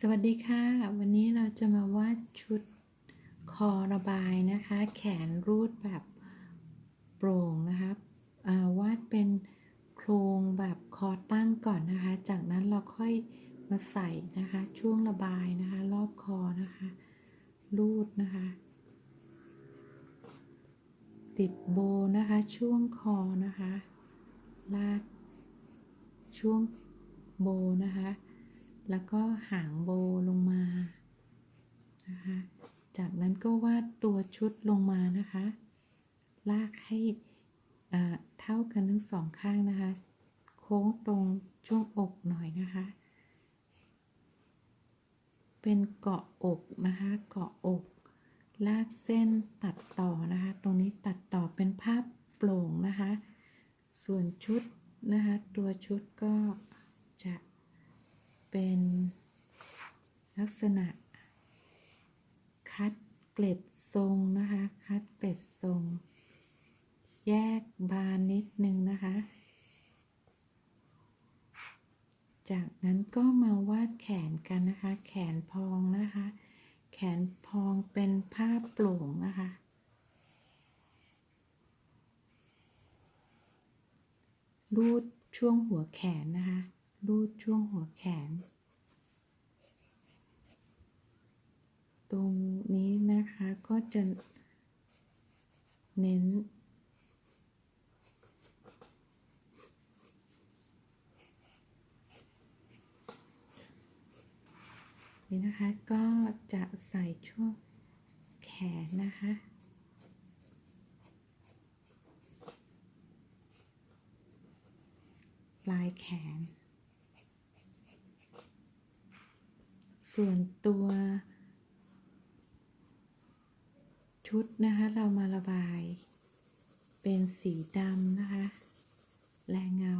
สวัสดีค่ะ วันนี้เราจะมาวาดชุดคอระบายนะคะ แขนรูดแบบโปร่งนะคะาวาดเป็นโครงแบบคอตั้งก่อนนะคะ จากนั้นเราค่อยมาใส่นะคะ ช่วงระบายนะคะ รอบคอนะคะ รูดนะคะ ติดโบนะคะ ช่วงคอนะคะ ลากช่วงโบนะคะ แล้วก็หางโบลงมานะคะ จากนั้นก็วาดตัวชุดลงมานะคะ ลากให้เท่ากันทั้งสองข้างนะคะ โค้งตรงช่วงอกหน่อยนะคะ เป็นเกาะอกนะคะ เกาะอก ลากเส้นตัดต่อนะคะ ตรงนี้ตัดต่อเป็นภาพโปร่งนะคะ ส่วนชุดนะคะ ตัวชุดก็จะ เป็นลักษณะ คัดเกล็ดทรงนะคะ คัดเกล็ดทรง แยกบานนิดนึงนะคะ จากนั้นก็มาวาดแขนกันนะคะ แขนพองนะคะ แขนพองเป็นภาพโปร่งนะคะรูดช่วงหัวแขนนะคะ รูดช่วงหัวแขน ตรงนี้นะคะก็จะเน้น นี่นะคะก็จะใส่ช่วงแขนนะคะปลายแขน ส่วนตัวชุดนะคะ เรามาระบาย เป็นสีดำนะคะ แลเงา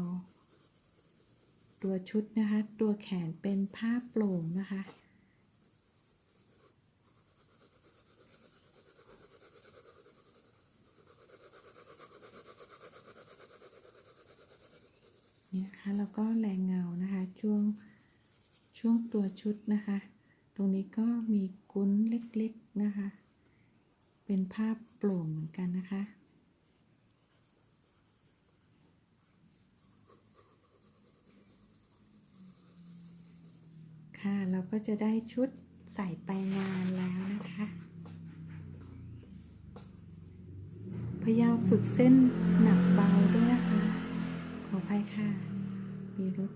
ตัวชุดนะคะ ตัวแขนเป็นผ้าโปร่งนะคะนี่นะคะแล้วก็แรงเงานะคะช่วง ช่วงตัวชุดนะคะ ตรงนี้ก็มีกุ้นเล็กๆนะคะ เป็นภาพโปร่งเหมือนกันนะคะ ค่ะเราก็จะได้ชุดใส่ไปงานแล้วนะคะ พยายามฝึกเส้นหนักเบาด้วยนะคะ ขออภัยค่ะ มีรถ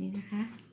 นี่นะคะ